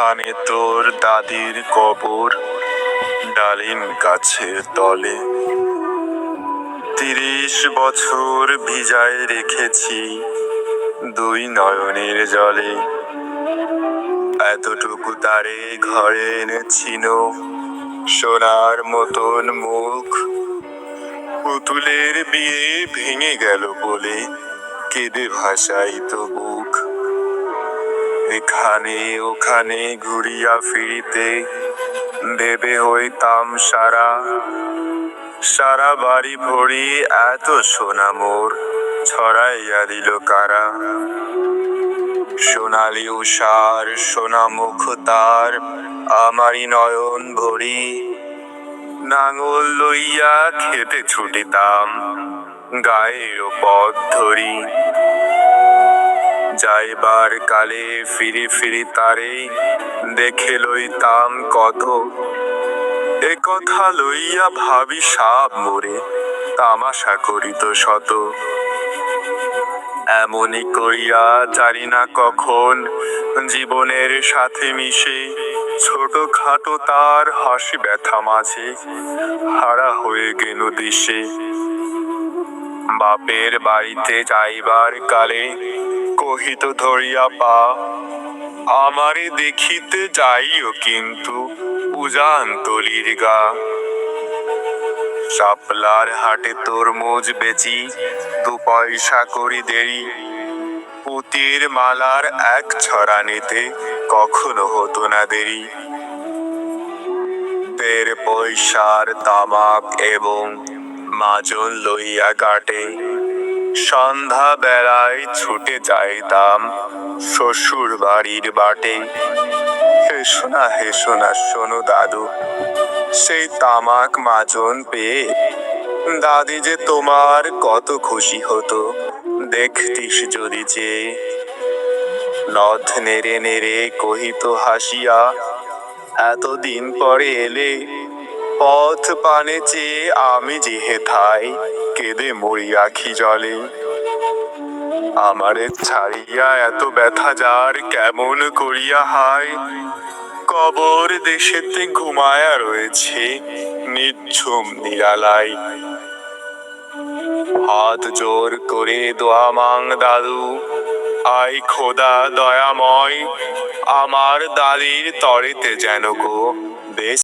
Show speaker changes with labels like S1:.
S1: এখানে তোর দাদির কবর ডালিম গাছের তলে। তিরিশ বছর ভিজায় রেখেছি দুই নয়নের জলে। এতটুকু তারে ঘরে এনেছিল সোনার মতন মুখ। পুতুলের বিয়ে ভেঙে গেল বলে কেঁদে ভাসাই তো বুক। এখানে ওখানে ঘুরিয়া ফিরিতে দেবে হইতাম সারা সারা বাড়ি ভরি এত সোনা মোর, ছড়াইয়া দিল কারা? সোনালি উষার সোনা মুখ তার, আমারই নয়ন ভরি। নাঙল লইয়া খেতে ছুটিতাম, গায়ের পথ ধরি। যাইবার কালে ফিরি ফিরি তারে দেখে লইতাম কত এ কথা লইয়া ভাবি সাপ মোরে, তামাশা করিত শত। এমনই করিয়া জানি না কখন জীবনের সাথে মিশে ছোট খাটো তার হাসি ব্যথা মাঝে, হারা হয়ে গেল দিশে। বাপের বাড়িতে যাইবার কালে কহিত, ধরিয়া পা, আমারে দেখিতে যাইও কিন্তু উজান তলির গা। শাপলার হাটে তরমুজ বেচি, দু পয়সা করি দেরি। পুতির মালার এক ছড়া নিতে কখনো হতো না দেরি। তের পয়সার তামাক এবং মাজন লইয়া কাটে সন্ধ্যা বেলায় ছুটে যাইতাম শ্বশুর বাড়ির বাটে। হে শোনা হে শোনা শোনো দাদু, সেই তামাক মাজন পেয়ে দাদি যে তোমার কত খুশি হতো, দেখতিস যদি যে। নথ নেড়ে নেড়ে কহিত হাসিয়া, এতদিন পরে এলে পথ পানে চেয়ে আমি যে হেথায় কেঁদে মরি আখি জলে। আমারে ছাড়িয়া এত ব্যথা যার কেমন করিয়া হায়? কবর দেশেতে ঘুমায়া রয়েছে নিঝুম নিরালাই হাত জোর করে দোয়া মাং দাদু, আই খোদা দয়াময়, আমার দাদির তরেতে যেন গো বেশ